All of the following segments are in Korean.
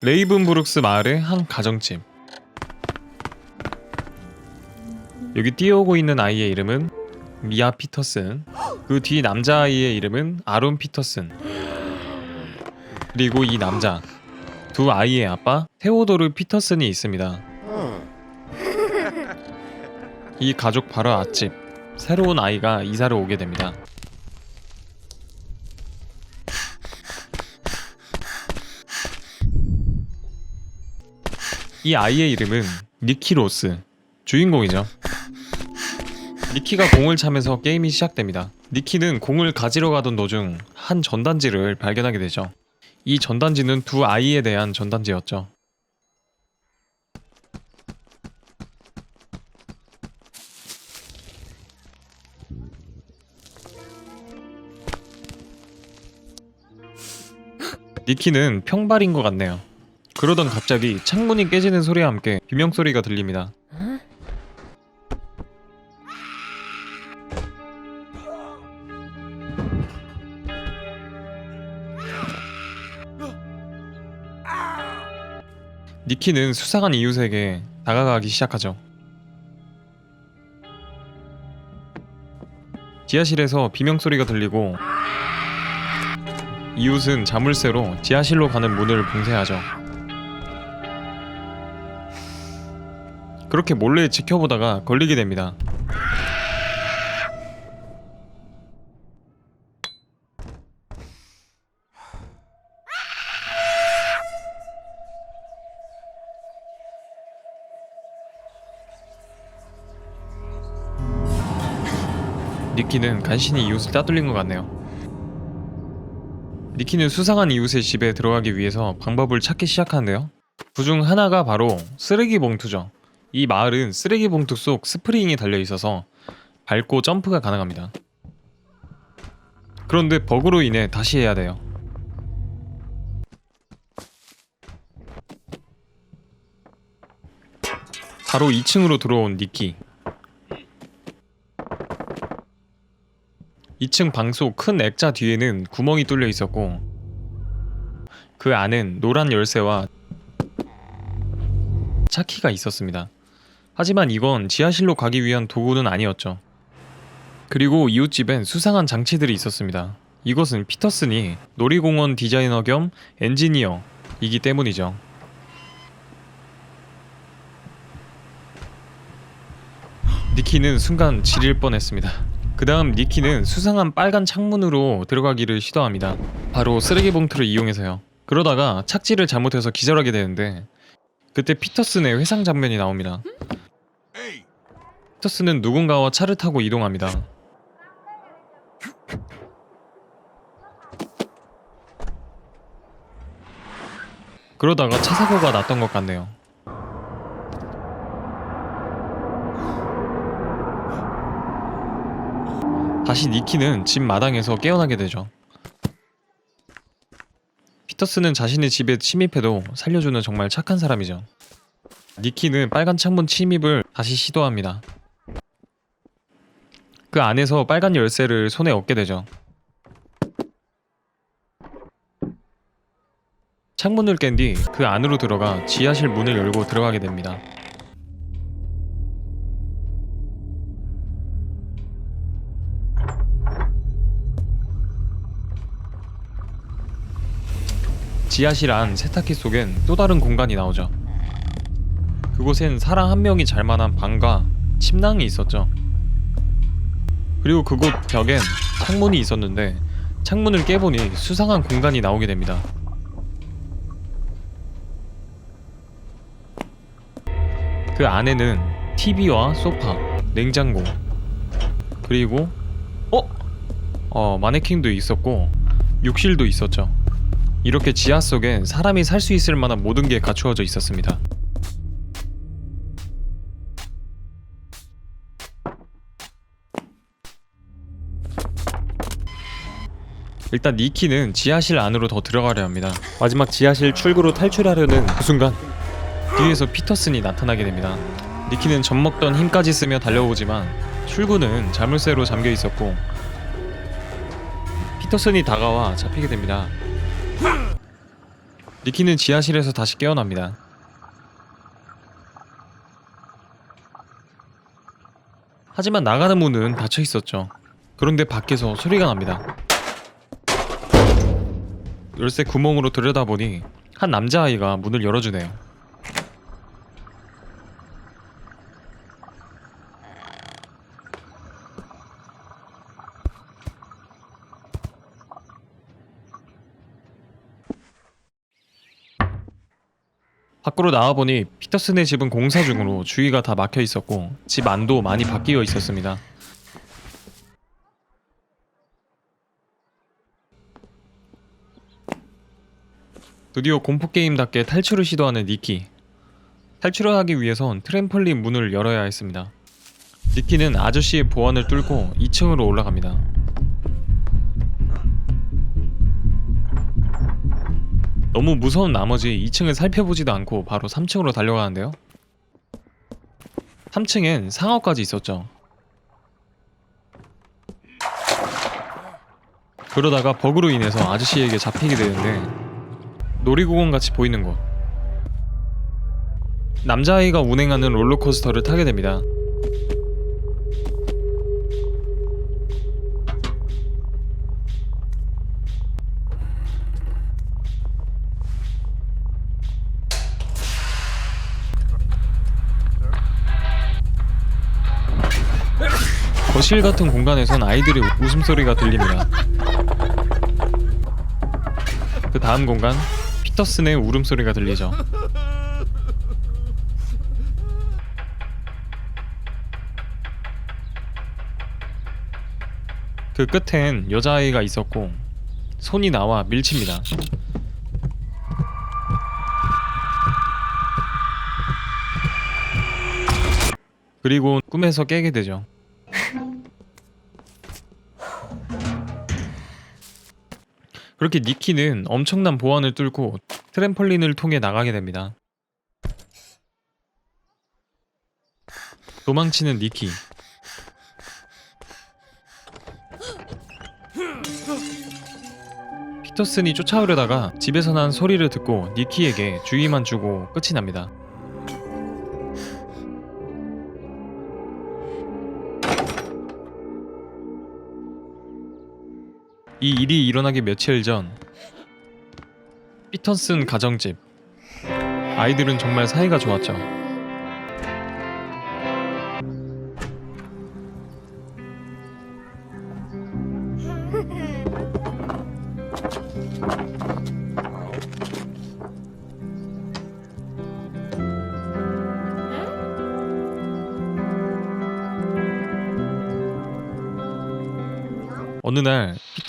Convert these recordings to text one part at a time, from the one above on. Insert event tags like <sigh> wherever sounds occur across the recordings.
레이븐브룩스 마을의 한 가정집. 여기 뛰어오고 있는 아이의 이름은 미아 피터슨. 그 뒤 남자아이의 이름은 아론 피터슨. 그리고 이 남자 두 아이의 아빠 테오도르 피터슨이 있습니다. 이 가족 바로 앞집 새로운 아이가 이사를 오게 됩니다. 이 아이의 이름은 니키 로스 주인공이죠. 니키가 공을 차면서 게임이 시작됩니다. 니키는 공을 가지러 가던 도중 한 전단지를 발견하게 되죠. 이 전단지는 두 아이에 대한 전단지였죠. <laughs> 니키는 평발인 것 같네요. 그러던 갑자기 창문이 깨지는 소리와 함께 비명 소리가 들립니다. 니키는 수상한 이웃에게 다가가기 시작하죠. 지하실에서 비명 소리가 들리고 이웃은 자물쇠로 지하실로 가는 문을 봉쇄하죠. 그렇게 몰래 지켜보다가 걸리게 됩니다. 니키는 간신히 이웃을 따돌린 것 같네요. 니키는 수상한 이웃의 집에 들어가기 위해서 방법을 찾기 시작하는데요. 그중 하나가 바로 쓰레기 봉투죠. 이 마을은 쓰레기 봉투 속 스프링이 달려 있어서 밟고 점프가 가능합니다. 그런데 버그로 인해 다시 해야 돼요. 바로 2층으로 들어온 니키. 2층 방 속 큰 액자 뒤에는 구멍이 뚫려 있었고 그 안엔 노란 열쇠와 차키가 있었습니다. 하지만 이건 지하실로 가기 위한 도구는 아니었죠. 그리고 이웃집엔 수상한 장치들이 있었습니다. 이것은 피터슨이 놀이공원 디자이너 겸 엔지니어이기 때문이죠. 니키는 순간 지릴 뻔했습니다. 그 다음 니키는 수상한 빨간 창문으로 들어가기를 시도합니다. 바로 쓰레기 봉투를 이용해서요. 그러다가 착지를 잘못해서 기절하게 되는데 그때 피터슨의 회상 장면이 나옵니다. 피터슨은 누군가와 차를 타고 이동합니다. 그러다가 차 사고가 났던 것 같네요. 다시 니키는 집 마당에서 깨어나게 되죠. 피터스는 자신의 집에 침입해도 살려주는 정말 착한 사람이죠. 니키는 빨간 창문 침입을 다시 시도합니다. 그 안에서 빨간 열쇠를 손에 얻게 되죠. 창문을 깬 뒤 그 안으로 들어가 지하실 문을 열고 들어가게 됩니다. 지하실 안 세탁기 속엔 또 다른 공간이 나오죠. 그곳엔 사람 한 명이 잘 만한 방과 침낭이 있었죠. 그리고 그곳 벽엔 창문이 있었는데 창문을 깨보니 수상한 공간이 나오게 됩니다. 그 안에는 TV와 소파, 냉장고, 그리고 어? 어 마네킹도 있었고 욕실도 있었죠. 이렇게 지하 속엔 사람이 살 수 있을 만한 모든 게 갖추어져 있었습니다. 일단 니키는 지하실 안으로 더 들어가려 합니다. 마지막 지하실 출구로 탈출하려는 그 순간 뒤에서 피터슨이 나타나게 됩니다. 니키는 젖먹던 힘까지 쓰며 달려오지만 출구는 자물쇠로 잠겨 있었고 피터슨이 다가와 잡히게 됩니다. 니키는 지하실에서 다시 깨어납니다. 하지만 나가는 문은 닫혀 있었죠. 그런데 밖에서 소리가 납니다. 열쇠 구멍으로 들여다보니 한 남자아이가 문을 열어주네요. 밖으로 나와보니 피터슨의 집은 공사 중으로 주위가 다 막혀 있었고 집 안도 많이 바뀌어 있었습니다. 드디어 공포 게임답게 탈출을 시도하는 니키. 탈출을 하기 위해선 트램펄린 문을 열어야 했습니다. 니키는 아저씨의 보안을 뚫고 2층으로 올라갑니다. 너무 무서운 나머지 2층을 살펴보지도 않고 바로 3층으로 달려가는데요. 3층엔 상어까지 있었죠. 그러다가 버그로 인해서 아저씨에게 잡히게 되는데 놀이공원 같이 보이는 곳. 남자아이가 운행하는 롤러코스터를 타게 됩니다. 거실 같은 공간에선 아이들의 웃음소리가 들립니다. 그 다음 공간 피터슨의 울음소리가 들리죠. 그 끝엔 여자아이가 있었고 손이 나와 밀칩니다. 그리고 꿈에서 깨게 되죠. 그렇게 니키는 엄청난 보안을 뚫고 트램펄린을 통해 나가게 됩니다. 도망치는 니키. 피터슨이 쫓아오려다가 집에서 난 소리를 듣고 니키에게 주의만 주고 끝이 납니다. 이 일이 일어나기 며칠 전 피터슨 가정집 아이들은 정말 사이가 좋았죠.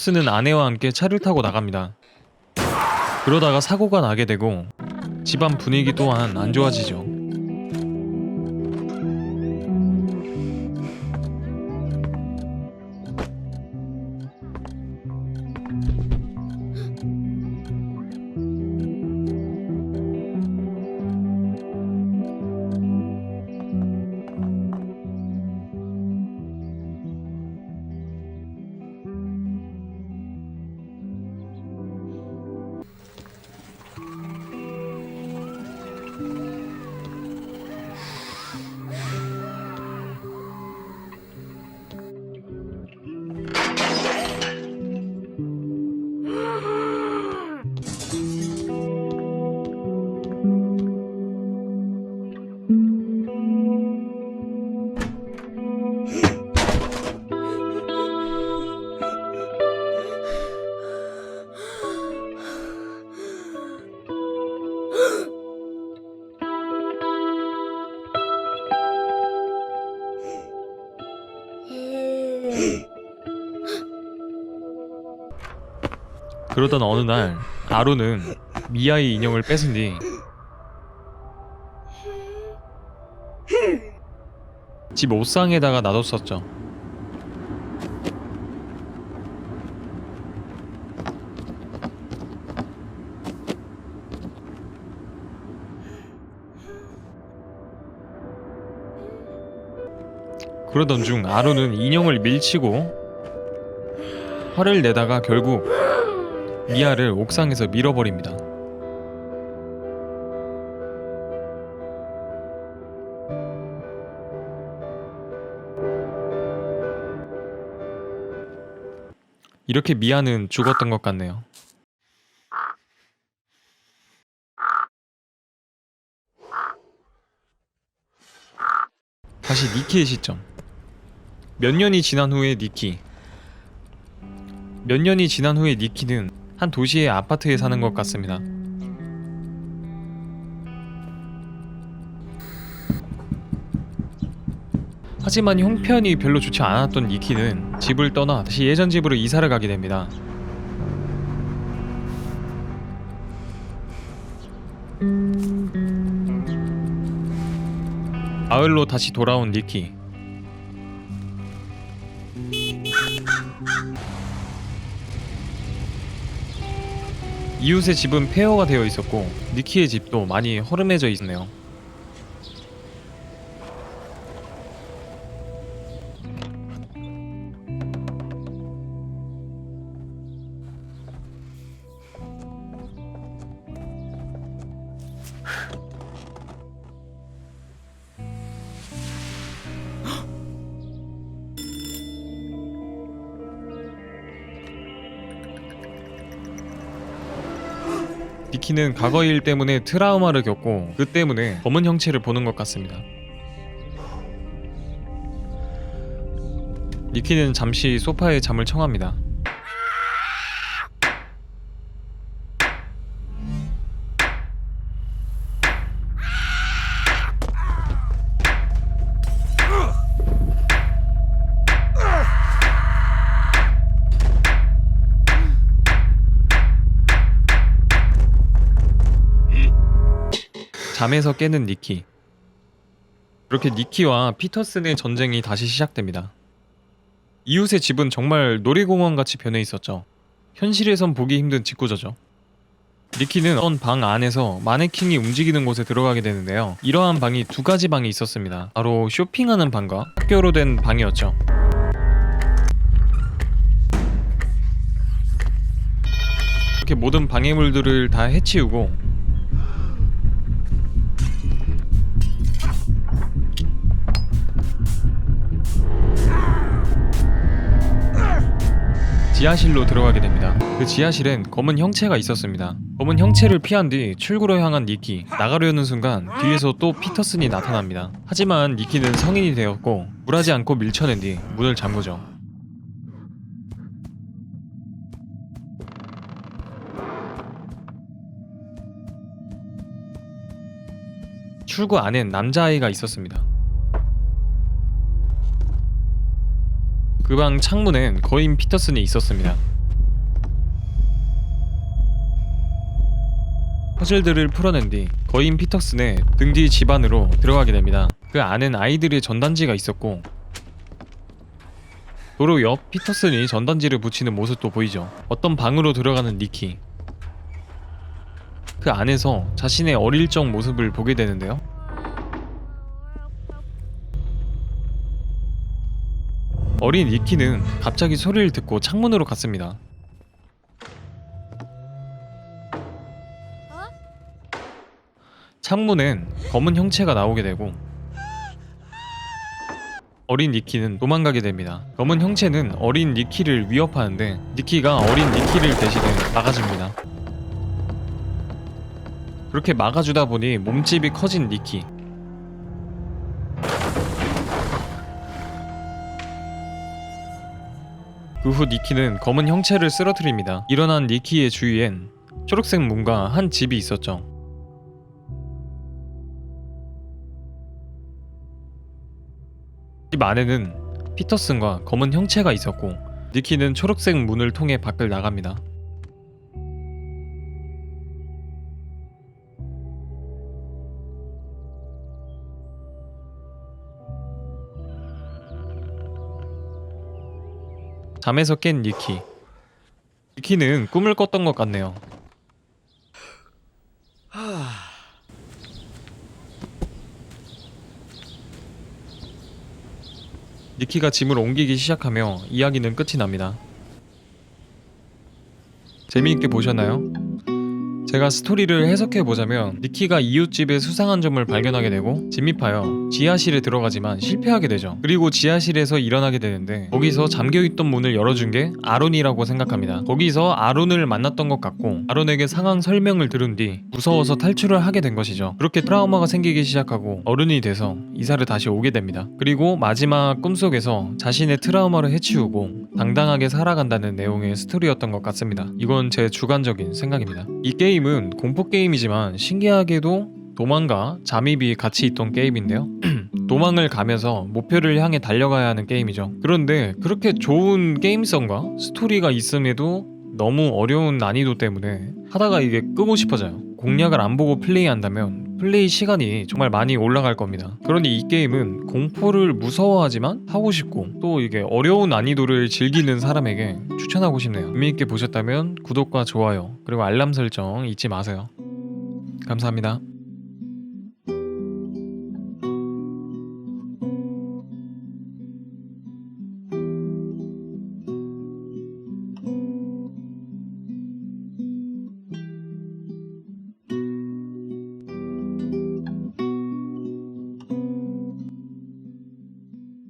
날 피터슨은 아내와 함께 차를 타고 나갑니다. 그러다가 사고가 나게 되고 집안 분위기 또한 안 좋아지죠. 그러던 어느 날 아로는 미아의 인형을 뺏은 뒤집 옥상에다가 놔뒀었죠. 그러던 중 아로는 인형을 밀치고 화를 내다가 결국 미아를 옥상에서 밀어버립니다. 이렇게 미아는 죽었던 것 같네요. 다시 니키의 시점. 몇 년이 지난 후에 니키. 몇 년이 지난 후에 니키는 한 도시의 아파트에 사는 것 같습니다. 하지만 형편이 별로 좋지 않았던 니키는 집을 떠나 다시 예전 집으로 이사를 가게 됩니다. 마을로 다시 돌아온 니키. 이웃의 집은 폐허가 되어 있었고 니키의 집도 많이 허름해져 있네요. 니키는 과거 일 때문에 트라우마를 겪고 그 때문에 검은 형체를 보는 것 같습니다. 니키는 잠시 소파에 잠을 청합니다. 잠에서 깨는 니키. 그렇게 니키와 피터슨의 전쟁이 다시 시작됩니다. 이웃의 집은 정말 놀이공원 같이 변해 있었죠. 현실에선 보기 힘든 직구저죠. 니키는 어떤 방 안에서 마네킹이 움직이는 곳에 들어가게 되는데요. 이러한 방이 두 가지 방이 있었습니다. 바로 쇼핑하는 방과 학교로 된 방이었죠. 이렇게 모든 방해물들을 다 해치우고 지하실로 들어가게 됩니다. 그 지하실엔 검은 형체가 있었습니다. 검은 형체를 피한 뒤 출구로 향한 니키. 나가려는 순간 뒤에서 또 피터슨이 나타납니다. 하지만 니키는 성인이 되었고 굴하지 않고 밀쳐낸 뒤 문을 잠그죠. 출구 안엔 남자아이가 있었습니다. 그 방 창문엔 거인 피터슨이 있었습니다. 퍼즐들을 풀어낸 뒤 거인 피터슨의 등뒤 집안으로 들어가게 됩니다. 그 안엔 아이들의 전단지가 있었고 도로 옆 피터슨이 전단지를 붙이는 모습도 보이죠. 어떤 방으로 들어가는 니키. 그 안에서 자신의 어릴 적 모습을 보게 되는데요. 어린 니키는 갑자기 소리를 듣고 창문으로 갔습니다. 창문엔 검은 형체가 나오게 되고 어린 니키는 도망가게 됩니다. 검은 형체는 어린 니키를 위협하는데 니키가 어린 니키를 대신해 막아줍니다. 그렇게 막아주다 보니 몸집이 커진 니키. 그 후 니키는 검은 형체를 쓰러뜨립니다. 일어난 니키의 주위엔 초록색 문과 한 집이 있었죠. 집 안에는 피터슨과 검은 형체가 있었고 니키는 초록색 문을 통해 밖을 나갑니다. 잠에서 깬 니키. 니키는 꿈을 꿨던 것 같네요. 니키가 짐을 옮기기 시작하며 이야기는 끝이 납니다. 재미있게 보셨나요? 제가 스토리를 해석해 보자면 니키가 이웃집에 수상한 점을 발견하게 되고 진입하여 지하실에 들어가지만 실패하게 되죠. 그리고 지하실에서 일어나게 되는데 거기서 잠겨있던 문을 열어준 게 아론이라고 생각합니다. 거기서 아론을 만났던 것 같고 아론에게 상황 설명을 들은 뒤 무서워서 탈출을 하게 된 것이죠. 그렇게 트라우마가 생기기 시작하고 어른이 돼서 이사를 다시 오게 됩니다. 그리고 마지막 꿈속에서 자신의 트라우마를 해치우고 당당하게 살아간다는 내용의 스토리였던 것 같습니다. 이건 제 주관적인 생각입니다. 이 게임은 공포 게임이지만 신기하게도 도망과 잠입이 같이 있던 게임인데요. <clears throat> 도망을 가면서 목표를 향해 달려가야 하는 게임이죠. 그런데 그렇게 좋은 게임성과 스토리가 있음에도 너무 어려운 난이도 때문에 하다가 이게 끄고 싶어져요. 공략을 안 보고 플레이한다면 플레이 시간이 정말 많이 올라갈 겁니다. 그러니 이 게임은 공포를 무서워하지만 하고 싶고 또 이게 어려운 난이도를 즐기는 사람에게 추천하고 싶네요. 의미있게 보셨다면 구독과 좋아요 그리고 알람 설정 잊지 마세요. 감사합니다.